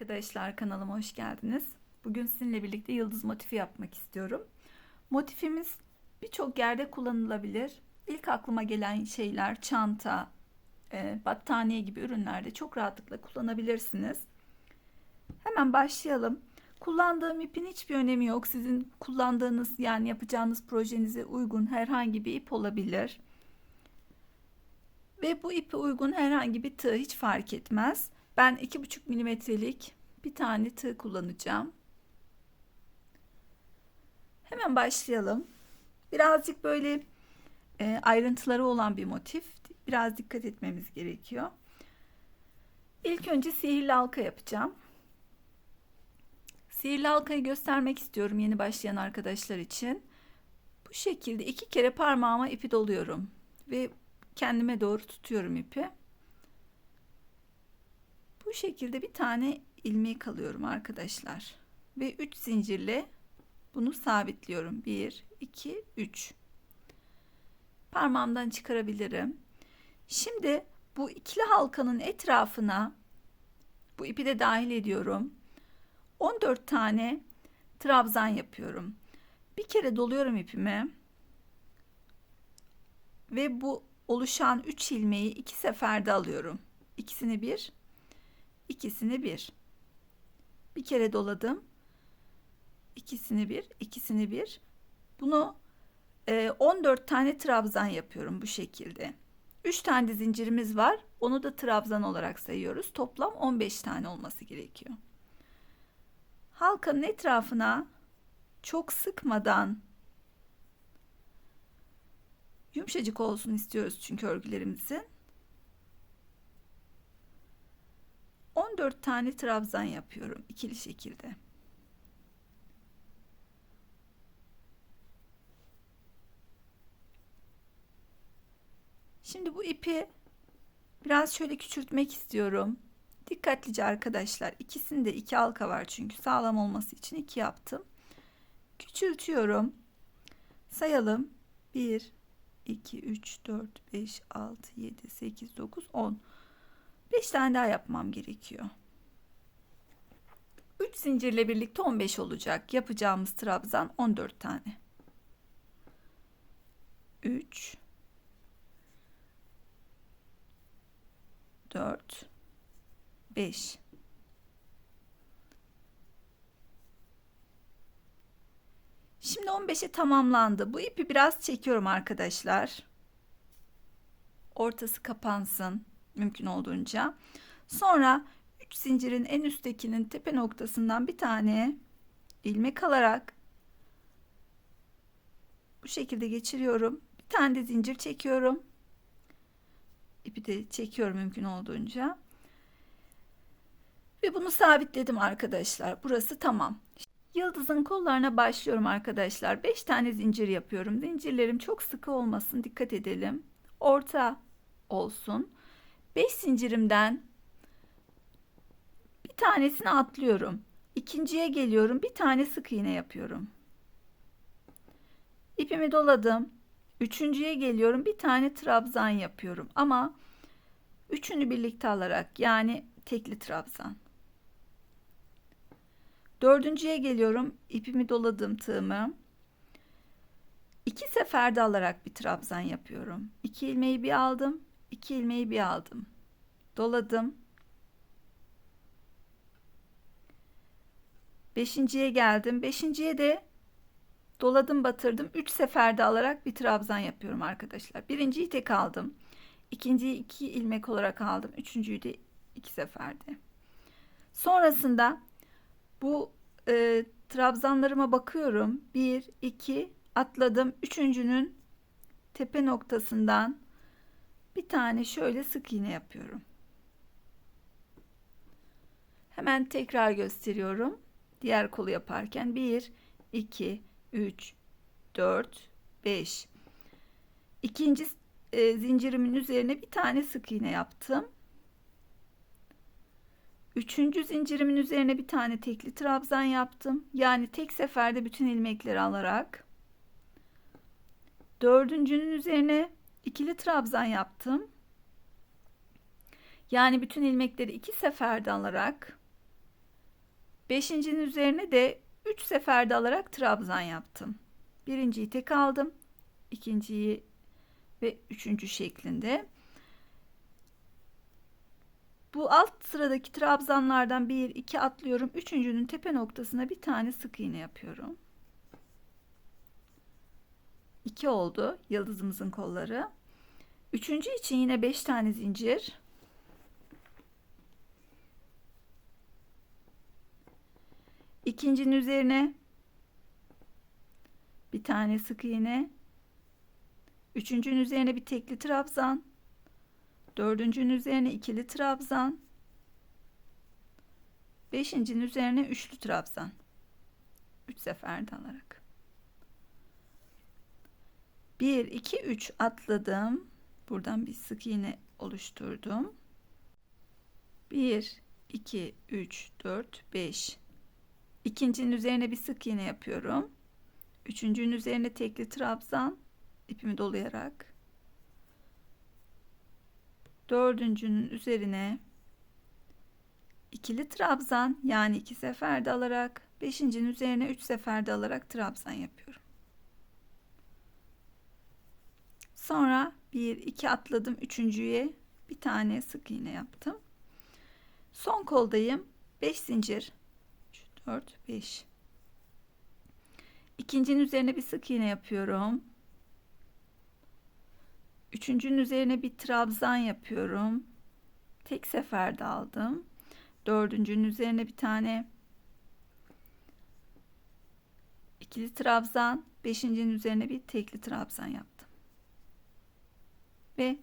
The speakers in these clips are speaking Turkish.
Arkadaşlar kanalıma hoş geldiniz. Bugün sizinle birlikte yıldız motifi yapmak istiyorum. Motifimiz birçok yerde kullanılabilir. İlk aklıma gelen şeyler çanta, e, battaniye gibi ürünlerde çok rahatlıkla kullanabilirsiniz. Hemen başlayalım. Kullandığım ipin hiçbir önemi yok. Sizin kullandığınız yani yapacağınız projenize uygun herhangi bir ip olabilir. Ve bu ipe uygun herhangi bir tığ hiç fark etmez. Ben 2,5 milimetrelik bir tane tığ kullanacağım. Hemen başlayalım. Birazcık böyle e, ayrıntıları olan bir motif. Biraz dikkat etmemiz gerekiyor. İlk önce sihirli halka yapacağım. Sihirli halkayı göstermek istiyorum yeni başlayan arkadaşlar için. Bu şekilde iki kere parmağıma ipi doluyorum ve kendime doğru tutuyorum ipi. Bu şekilde bir tane ilmeği alıyorum arkadaşlar. Ve 3 zincirle bunu sabitliyorum. 1, 2, 3. Parmağımdan çıkarabilirim. Şimdi bu ikili halkanın etrafına bu ipi de dahil ediyorum. 14 tane trabzan yapıyorum. Bir kere doluyorum ipimi. Ve bu oluşan 3 ilmeği iki seferde alıyorum. İkisini bir, ikisini bir. Bir kere doladım. İkisini bir, ikisini bir. Bunu e, 14 tane trabzan yapıyorum bu şekilde. 3 tane zincirimiz var. Onu da trabzan olarak sayıyoruz. Toplam 15 tane olması gerekiyor. Halkanın etrafına çok sıkmadan yumuşacık olsun istiyoruz çünkü örgülerimizin. 14 tane trabzan yapıyorum ikili şekilde. Şimdi bu ipi biraz şöyle küçültmek istiyorum. Dikkatlice arkadaşlar. İkisinde iki halka var çünkü sağlam olması için iki yaptım. Küçültüyorum. Sayalım. 1, 2, 3, 4, 5, 6, 7, 8, 9, 10. 5 tane daha yapmam gerekiyor. 3 zincirle birlikte 15 olacak. Yapacağımız trabzan 14 tane. 3 4 5 Şimdi 15'e tamamlandı. Bu ipi biraz çekiyorum arkadaşlar. Ortası kapansın mümkün olduğunca. Sonra 3 zincirin en üsttekinin tepe noktasından bir tane ilmek alarak bu şekilde geçiriyorum. Bir tane de zincir çekiyorum. İpi de çekiyorum mümkün olduğunca. Ve bunu sabitledim arkadaşlar. Burası tamam. Yıldızın kollarına başlıyorum arkadaşlar. 5 tane zincir yapıyorum. Zincirlerim çok sıkı olmasın. Dikkat edelim. Orta olsun. 5 zincirimden bir tanesini atlıyorum. İkinciye geliyorum. Bir tane sık iğne yapıyorum. İpimi doladım. Üçüncüye geliyorum. Bir tane trabzan yapıyorum. Ama üçünü birlikte alarak yani tekli trabzan. Dördüncüye geliyorum. İpimi doladım tığımı. İki seferde alarak bir trabzan yapıyorum. İki ilmeği bir aldım. İki ilmeği bir aldım. Doladım. Beşinciye geldim. Beşinciye de doladım batırdım. Üç seferde alarak bir trabzan yapıyorum arkadaşlar. Birinciyi tek aldım. İkinciyi iki ilmek olarak aldım. Üçüncüyü de iki seferde. Sonrasında bu e, trabzanlarıma bakıyorum. Bir, iki atladım. Üçüncünün tepe noktasından bir tane şöyle sık iğne yapıyorum. Hemen tekrar gösteriyorum. Diğer kolu yaparken 1, 2, 3, 4, 5. İkinci e, zincirimin üzerine bir tane sık iğne yaptım. Üçüncü zincirimin üzerine bir tane tekli trabzan yaptım. Yani tek seferde bütün ilmekleri alarak. Dördüncünün üzerine ikili trabzan yaptım. Yani bütün ilmekleri iki seferde alarak Beşincinin üzerine de 3 seferde alarak trabzan yaptım. Birinciyi tek aldım. ikinciyi ve üçüncü şeklinde. Bu alt sıradaki trabzanlardan bir iki atlıyorum. Üçüncünün tepe noktasına bir tane sık iğne yapıyorum. 2 oldu yıldızımızın kolları. Üçüncü için yine 5 tane zincir. İkincinin üzerine bir tane sık iğne. Üçüncünün üzerine bir tekli trabzan. Dördüncünün üzerine ikili trabzan. Beşincinin üzerine üçlü trabzan. Üç seferde alarak. Bir, iki, üç atladım. Buradan bir sık iğne oluşturdum. Bir, iki, üç, dört, beş. İkincinin üzerine bir sık iğne yapıyorum. Üçüncünün üzerine tekli trabzan ipimi dolayarak dördüncünün üzerine ikili trabzan yani iki seferde alarak beşincinin üzerine üç seferde alarak trabzan yapıyorum. Sonra bir iki atladım üçüncüye bir tane sık iğne yaptım. Son koldayım. 5 zincir. 3, 4, 5. İkincinin üzerine bir sık iğne yapıyorum. Üçüncünün üzerine bir trabzan yapıyorum. Tek seferde aldım. Dördüncünün üzerine bir tane ikili trabzan. Beşincinin üzerine bir tekli trabzan yaptım. Ve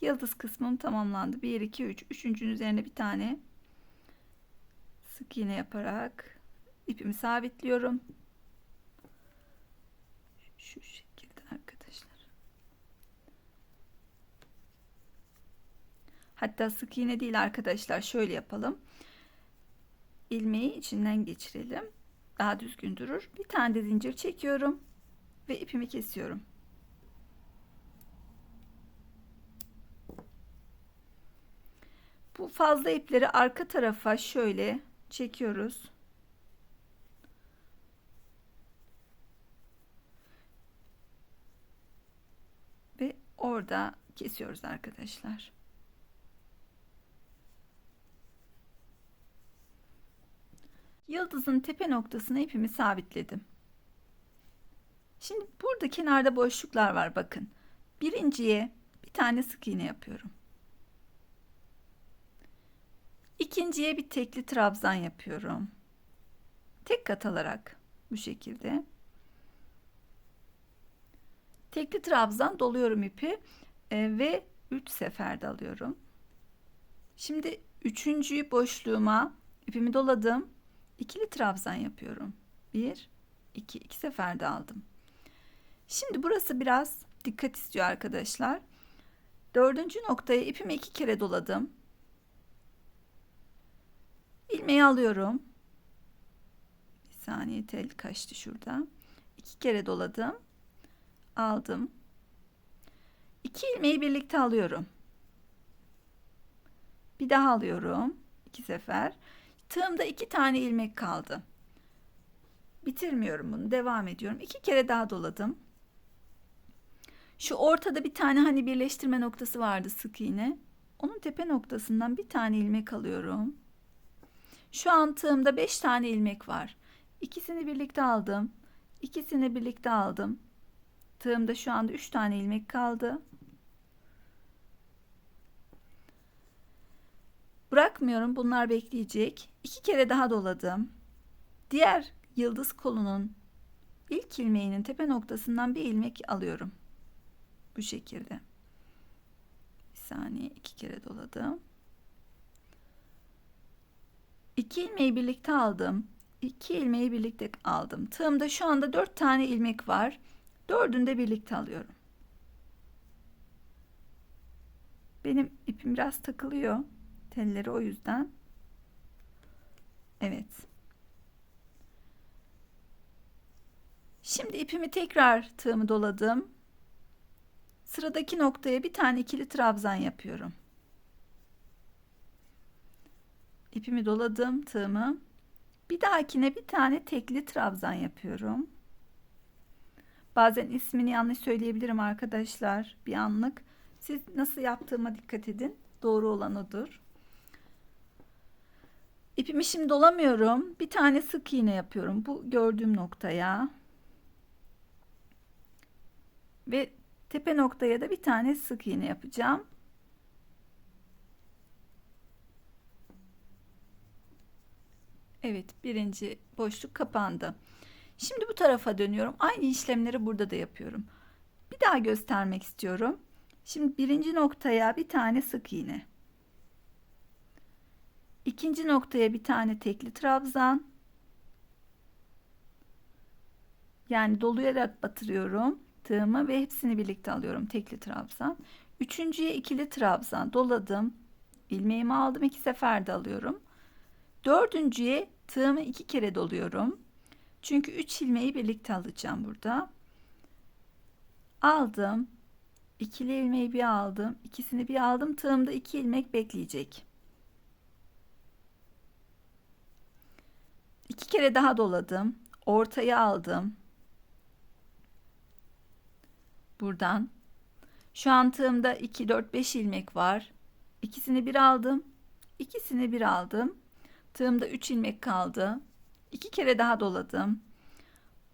yıldız kısmım tamamlandı. 1, 2, 3. Üçüncünün üzerine bir tane sık iğne yaparak ipimi sabitliyorum. Şu şekilde arkadaşlar. Hatta sık iğne değil arkadaşlar. Şöyle yapalım. İlmeği içinden geçirelim. Daha düzgün durur. Bir tane de zincir çekiyorum ve ipimi kesiyorum. Bu fazla ipleri arka tarafa şöyle çekiyoruz. Ve orada kesiyoruz arkadaşlar. Yıldızın tepe noktasına ipimi sabitledim. Şimdi burada kenarda boşluklar var bakın. Birinciye bir tane sık iğne yapıyorum. İkinciye bir tekli trabzan yapıyorum. Tek kat alarak bu şekilde. Tekli trabzan doluyorum ipi e, ve 3 seferde alıyorum. Şimdi üçüncüyü boşluğuma ipimi doladım. İkili trabzan yapıyorum. 1 2 2 seferde aldım. Şimdi burası biraz dikkat istiyor arkadaşlar. Dördüncü noktaya ipimi iki kere doladım ilmeği alıyorum. Bir saniye tel kaçtı şurada. İki kere doladım. Aldım. İki ilmeği birlikte alıyorum. Bir daha alıyorum. iki sefer. Tığımda iki tane ilmek kaldı. Bitirmiyorum bunu. Devam ediyorum. İki kere daha doladım. Şu ortada bir tane hani birleştirme noktası vardı sık iğne. Onun tepe noktasından bir tane ilmek alıyorum. Şu an tığımda 5 tane ilmek var. İkisini birlikte aldım. İkisini birlikte aldım. Tığımda şu anda 3 tane ilmek kaldı. Bırakmıyorum. Bunlar bekleyecek. İki kere daha doladım. Diğer yıldız kolunun ilk ilmeğinin tepe noktasından bir ilmek alıyorum. Bu şekilde. Bir saniye iki kere doladım. İki ilmeği birlikte aldım. İki ilmeği birlikte aldım. Tığımda şu anda dört tane ilmek var. Dördünü de birlikte alıyorum. Benim ipim biraz takılıyor. Telleri o yüzden. Evet. Şimdi ipimi tekrar tığımı doladım. Sıradaki noktaya bir tane ikili trabzan yapıyorum. İpimi doladım tığımı Bir dahakine bir tane tekli trabzan yapıyorum. Bazen ismini yanlış söyleyebilirim arkadaşlar. Bir anlık. Siz nasıl yaptığıma dikkat edin. Doğru olan odur. İpimi şimdi dolamıyorum. Bir tane sık iğne yapıyorum. Bu gördüğüm noktaya. Ve tepe noktaya da bir tane sık iğne yapacağım. Evet birinci boşluk kapandı. Şimdi bu tarafa dönüyorum. Aynı işlemleri burada da yapıyorum. Bir daha göstermek istiyorum. Şimdi birinci noktaya bir tane sık iğne. İkinci noktaya bir tane tekli trabzan. Yani dolayarak batırıyorum tığımı ve hepsini birlikte alıyorum tekli trabzan. Üçüncüye ikili trabzan doladım. ilmeğimi aldım iki seferde alıyorum. Dördüncüye tığımı iki kere doluyorum. Çünkü üç ilmeği birlikte alacağım burada. Aldım. İkili ilmeği bir aldım. ikisini bir aldım. Tığımda iki ilmek bekleyecek. İki kere daha doladım. Ortaya aldım. Buradan. Şu an tığımda 2, 4, 5 ilmek var. İkisini bir aldım. İkisini bir aldım. Tığımda 3 ilmek kaldı. İki kere daha doladım.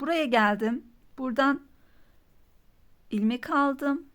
Buraya geldim. Buradan ilmek aldım.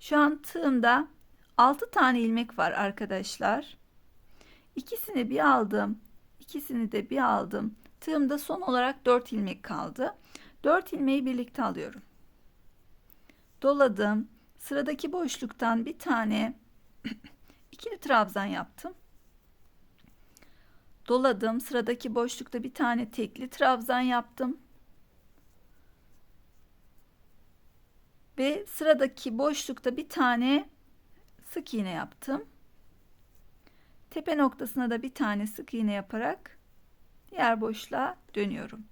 Şu an tığımda 6 tane ilmek var arkadaşlar. İkisini bir aldım. İkisini de bir aldım. Tığımda son olarak 4 ilmek kaldı. 4 ilmeği birlikte alıyorum. Doladım. Sıradaki boşluktan bir tane ikili trabzan yaptım. Doladım. Sıradaki boşlukta bir tane tekli trabzan yaptım. Ve sıradaki boşlukta bir tane sık iğne yaptım. Tepe noktasına da bir tane sık iğne yaparak diğer boşluğa dönüyorum.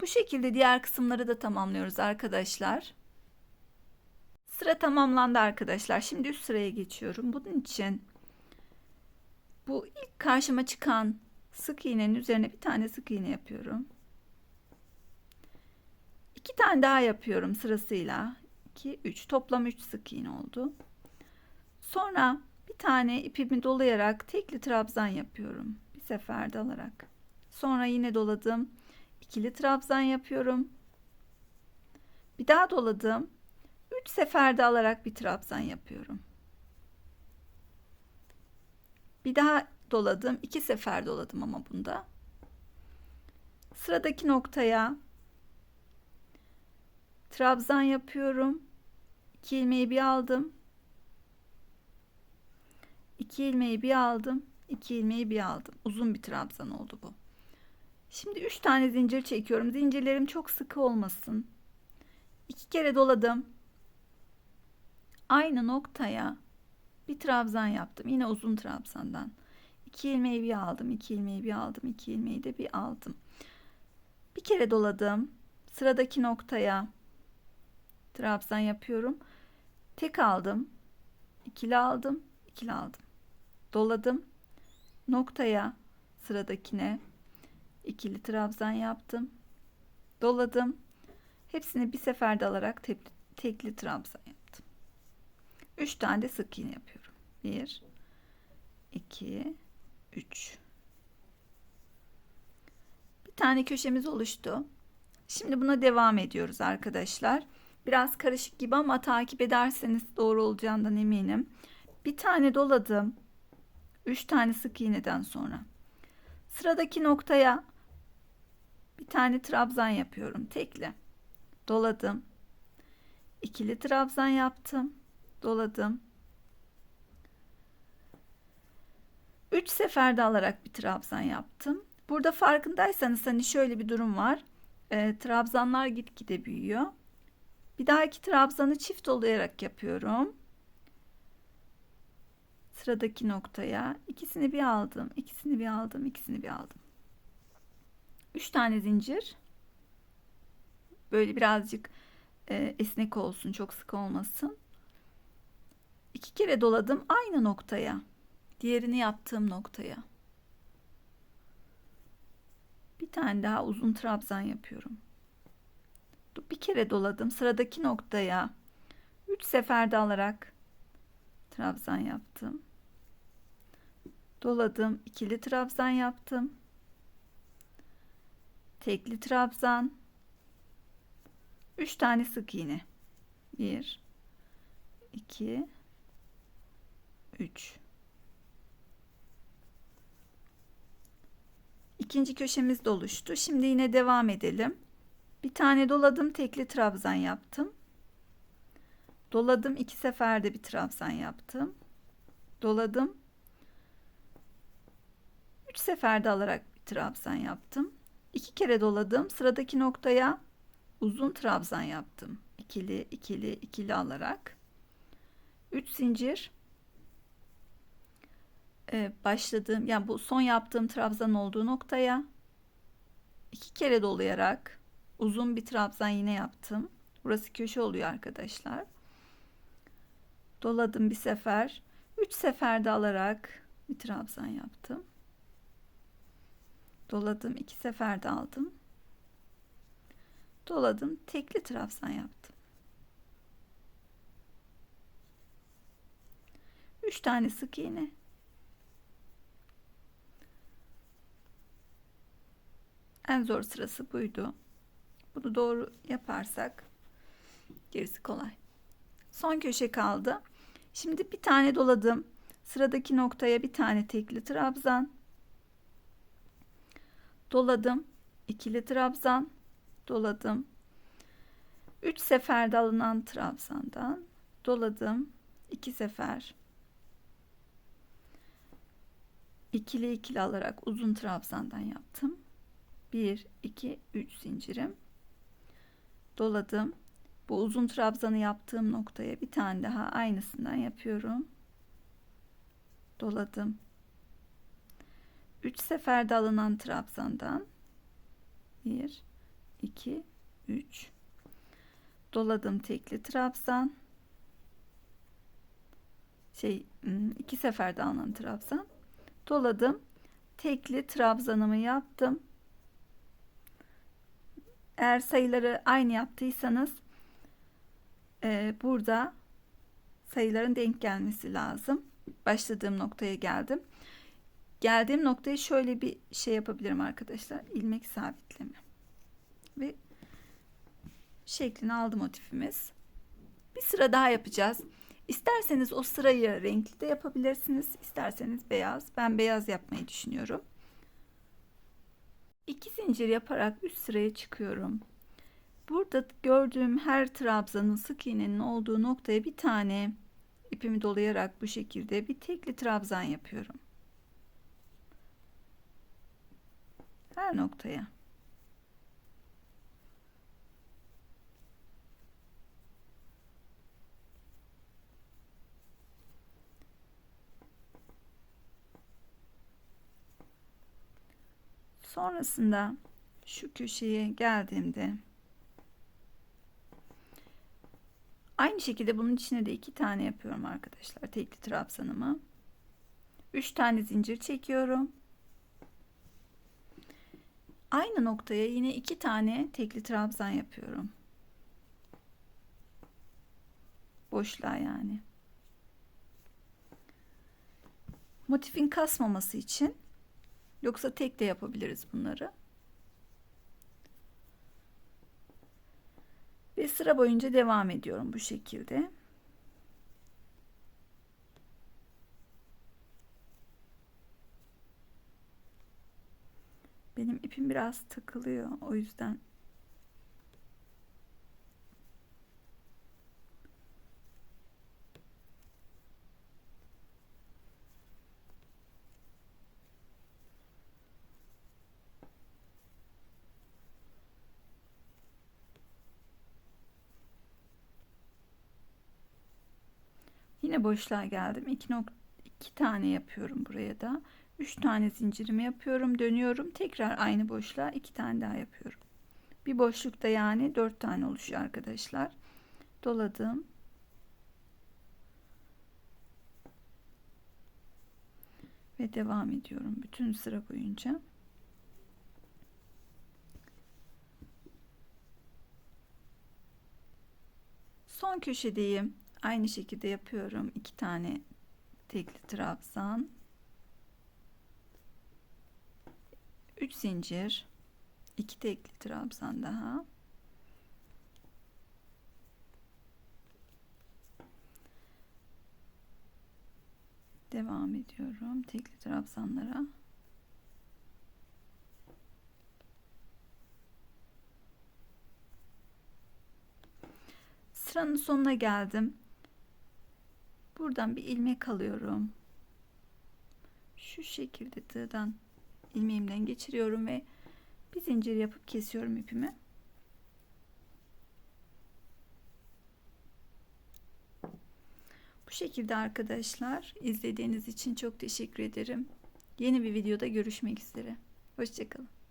Bu şekilde diğer kısımları da tamamlıyoruz arkadaşlar. Sıra tamamlandı arkadaşlar. Şimdi üst sıraya geçiyorum. Bunun için bu ilk karşıma çıkan sık iğnenin üzerine bir tane sık iğne yapıyorum. İki tane daha yapıyorum sırasıyla. 2, 3 toplam 3 sık iğne oldu. Sonra bir tane ipimi dolayarak tekli trabzan yapıyorum. Bir seferde alarak. Sonra yine doladım. ikili trabzan yapıyorum. Bir daha doladım. 3 seferde alarak bir trabzan yapıyorum. Bir daha doladım. iki sefer doladım ama bunda. Sıradaki noktaya trabzan yapıyorum. 2 ilmeği bir aldım. 2 ilmeği bir aldım. 2 ilmeği bir aldım. Uzun bir trabzan oldu bu. Şimdi 3 tane zincir çekiyorum. Zincirlerim çok sıkı olmasın. 2 kere doladım. Aynı noktaya bir trabzan yaptım. Yine uzun trabzandan. 2 ilmeği bir aldım, 2 ilmeği bir aldım, 2 ilmeği de bir aldım. Bir kere doladım. Sıradaki noktaya trabzan yapıyorum. Tek aldım. ikili aldım, ikili aldım. Doladım. Noktaya sıradakine ikili trabzan yaptım. Doladım. Hepsini bir seferde alarak tekli, tekli trabzan yaptım. 3 tane de sık iğne yapıyorum. 1 2 3 bir tane köşemiz oluştu. Şimdi buna devam ediyoruz arkadaşlar. Biraz karışık gibi ama takip ederseniz doğru olacağından eminim. Bir tane doladım. 3 tane sık iğneden sonra. Sıradaki noktaya bir tane trabzan yapıyorum tekli. Doladım. İkili trabzan yaptım. Doladım. 3 seferde alarak bir trabzan yaptım. Burada farkındaysanız hani şöyle bir durum var. E, trabzanlar gitgide büyüyor. Bir dahaki trabzanı çift olayarak yapıyorum. Sıradaki noktaya ikisini bir aldım, ikisini bir aldım, ikisini bir aldım. 3 tane zincir. Böyle birazcık e, esnek olsun, çok sık olmasın. İki kere doladım aynı noktaya diğerini yaptığım noktaya. bir tane daha uzun trabzan yapıyorum. Bir kere doladım. Sıradaki noktaya 3 seferde alarak trabzan yaptım. Doladım. ikili trabzan yaptım. Tekli trabzan. 3 tane sık iğne. 1 2 3 İkinci köşemiz de oluştu. Şimdi yine devam edelim. Bir tane doladım, tekli trabzan yaptım. Doladım, iki seferde bir trabzan yaptım. Doladım. Üç seferde alarak bir trabzan yaptım. İki kere doladım. Sıradaki noktaya uzun trabzan yaptım. İkili, ikili, ikili alarak. Üç zincir. Ee, başladığım, yani bu son yaptığım trabzan olduğu noktaya iki kere dolayarak uzun bir trabzan yine yaptım. Burası köşe oluyor arkadaşlar. Doladım bir sefer. Üç seferde alarak bir trabzan yaptım. Doladım iki seferde aldım. Doladım tekli trabzan yaptım. Üç tane sık iğne. En zor sırası buydu. Bunu doğru yaparsak gerisi kolay. Son köşe kaldı. Şimdi bir tane doladım. Sıradaki noktaya bir tane tekli trabzan. Doladım. ikili trabzan. Doladım. 3 seferde alınan trabzandan doladım. 2 sefer. ikili ikili alarak uzun trabzandan yaptım. 1 2 3 zincirim doladım. Bu uzun trabzanı yaptığım noktaya bir tane daha aynısından yapıyorum. Doladım. 3 seferde alınan trabzandan 1 2 3 doladım tekli trabzan şey hmm, iki seferde alınan trabzan doladım tekli trabzanımı yaptım eğer sayıları aynı yaptıysanız e, burada sayıların denk gelmesi lazım. Başladığım noktaya geldim. Geldiğim noktayı şöyle bir şey yapabilirim arkadaşlar. ilmek sabitleme. Ve şeklini aldı motifimiz. Bir sıra daha yapacağız. İsterseniz o sırayı renkli de yapabilirsiniz. İsterseniz beyaz. Ben beyaz yapmayı düşünüyorum. 2 zincir yaparak üst sıraya çıkıyorum. Burada gördüğüm her trabzanın sık iğnenin olduğu noktaya bir tane ipimi dolayarak bu şekilde bir tekli trabzan yapıyorum. Her noktaya. Sonrasında şu köşeye geldiğimde aynı şekilde bunun içine de iki tane yapıyorum arkadaşlar. Tekli trabzanımı. Üç tane zincir çekiyorum. Aynı noktaya yine iki tane tekli trabzan yapıyorum. Boşluğa yani. Motifin kasmaması için Yoksa tek de yapabiliriz bunları. Ve sıra boyunca devam ediyorum bu şekilde. Benim ipim biraz takılıyor. O yüzden yine boşluğa geldim. 2 2 tane yapıyorum buraya da. 3 tane zincirimi yapıyorum, dönüyorum. Tekrar aynı boşluğa 2 tane daha yapıyorum. Bir boşlukta yani 4 tane oluşuyor arkadaşlar. Doladım. Ve devam ediyorum bütün sıra boyunca. Son köşedeyim. Aynı şekilde yapıyorum. iki tane tekli trabzan. 3 zincir. 2 tekli trabzan daha. Devam ediyorum tekli trabzanlara. Sıranın sonuna geldim. Buradan bir ilmek alıyorum. Şu şekilde tığdan ilmeğimden geçiriyorum ve bir zincir yapıp kesiyorum ipimi. Bu şekilde arkadaşlar izlediğiniz için çok teşekkür ederim. Yeni bir videoda görüşmek üzere. Hoşçakalın.